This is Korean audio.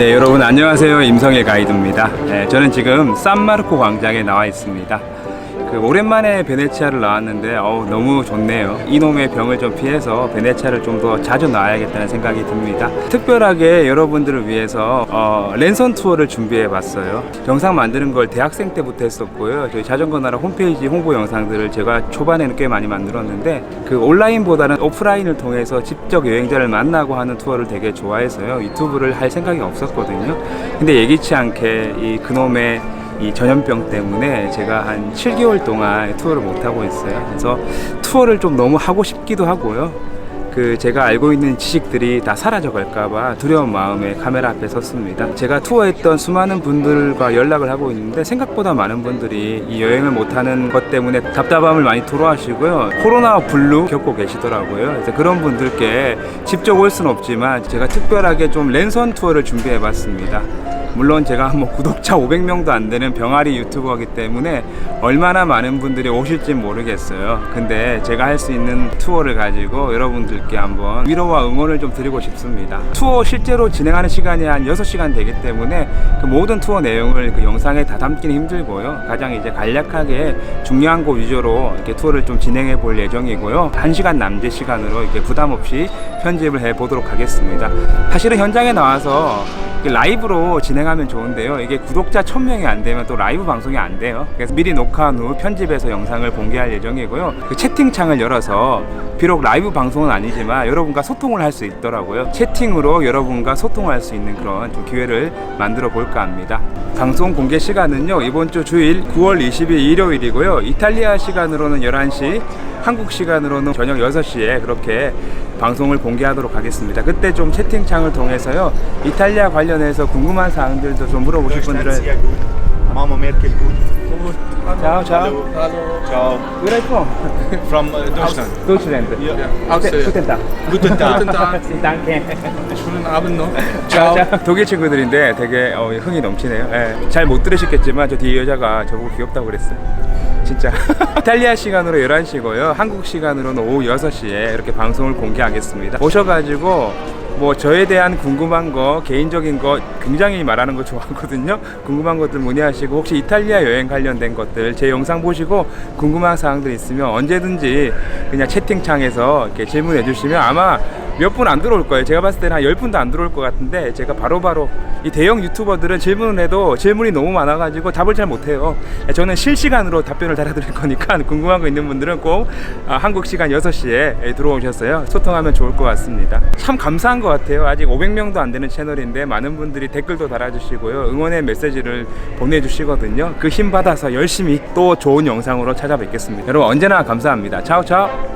네, 여러분 안녕하세요. 임성의 가이드입니다. 네, 저는 지금 산마르코 광장에 나와 있습니다. 그 오랜만에 베네치아를 나왔는데 어우, 너무 좋네요. 이놈의 병을 좀 피해서 베네치아를 좀 더 자주 나와야겠다는 생각이 듭니다. 특별하게 여러분들을 위해서 어, 랜선 투어를 준비해 봤어요. 영상 만드는 걸 대학생 때부터 했었고요. 저희 자전거 나라 홈페이지 홍보 영상들을 제가 초반에는 꽤 많이 만들었는데 그 온라인보다는 오프라인을 통해서 직접 여행자를 만나고 하는 투어를 되게 좋아해서요. 유튜브를 할 생각이 없었거든요. 근데 예기치 않게 이 그놈의 이 전염병 때문에 제가 한 7개월 동안 투어를 못 하고 있어요. 그래서 투어를 좀 너무 하고 싶기도 하고요. 그 제가 알고 있는 지식들이 다 사라져 갈까봐 두려운 마음에 카메라 앞에 섰습니다. 제가 투어했던 수많은 분들과 연락을 하고 있는데 생각보다 많은 분들이 이 여행을 못하는 것 때문에 답답함을 많이 토로하시고요. 코로나 블루 겪고 계시더라고요. 그래서 그런 분들께 직접 올 수는 없지만 제가 특별하게 좀 랜선 투어를 준비해봤습니다. 물론 제가 뭐 구독자 500명도 안 되는 병아리 유튜버이기 때문에 얼마나 많은 분들이 오실지 모르겠어요. 근데 제가 할 수 있는 투어를 가지고 여러분들께 한번 위로와 응원을 좀 드리고 싶습니다. 투어 실제로 진행하는 시간이 한 6시간 되기 때문에 그 모든 투어 내용을 그 영상에 다 담기는 힘들고요. 가장 이제 간략하게 중요한 곳 위주로 이렇게 투어를 좀 진행해 볼 예정이고요. 1시간 남짓 시간으로 이렇게 부담 없이 편집을 해 보도록 하겠습니다. 사실은 현장에 나와서 라이브로 진행하면 좋은데요. 이게 구독자 1000명이 안 되면 또 라이브 방송이 안 돼요. 그래서 미리 녹화한 후 편집해서 영상을 공개할 예정이고요. 그 채팅창을 열어서 비록 라이브 방송은 아니지만 여러분과 소통을 할 수 있더라고요. 채팅으로 여러분과 소통할 수 있는 그런 좀 기회를 만들어 볼까 합니다. 방송 공개 시간은요. 이번 주 주일 9월 20일 일요일이고요. 이탈리아 시간으로는 11시, 한국 시간으로는 저녁 6시에 그렇게 방송을 공개하도록 하겠습니다. 그때 좀 채팅창을 통해서요. 이탈리아 관련해서 궁금한 사항들도 좀 물어보실 분들은 Mama Merkel gut. Ciao, ciao. Hallo. Ciao. Where are you from? From uh, Deutschland. Deutschland. Austria. Guten Tag. Guten Tag. Guten Tag. Danke. Abend noch. 자, 자, 독일 친구들인데 되게 어, 흥이 넘치네요. 예. 잘못 들으셨겠지만 저 뒤에 여자가 저보고 귀엽다고 그랬어요. 진짜. 이탈리아 시간으로 11시고요. 한국 시간으로는 오후 6시에 이렇게 방송을 공개하겠습니다. 오셔가지고 뭐 저에 대한 궁금한 거, 개인적인 거 굉장히 말하는 거 좋아하거든요. 궁금한 것들 문의하시고 혹시 이탈리아 여행 관련된 것들 제 영상 보시고 궁금한 사항들 있으면 언제든지 그냥 채팅창에서 이렇게 질문해 주시면 아마 몇 분 안 들어올 거예요. 제가 봤을 때는 한 10분도 안 들어올 것 같은데 제가 바로 바로 이 대형 유튜버들은 질문을 해도 질문이 너무 많아가지고 답을 잘 못해요. 저는 실시간으로 답변을 달아드릴 거니까 궁금한 거 있는 분들은 꼭 아, 한국 시간 6시에 들어오셨어요. 소통하면 좋을 것 같습니다. 참 감사한 것 같아요. 아직 500명도 안 되는 채널인데 많은 분들이 댓글도 달아주시고요. 응원의 메시지를 보내주시거든요. 그 힘 받아서 열심히 또 좋은 영상으로 찾아뵙겠습니다. 여러분 언제나 감사합니다. 차오 차오.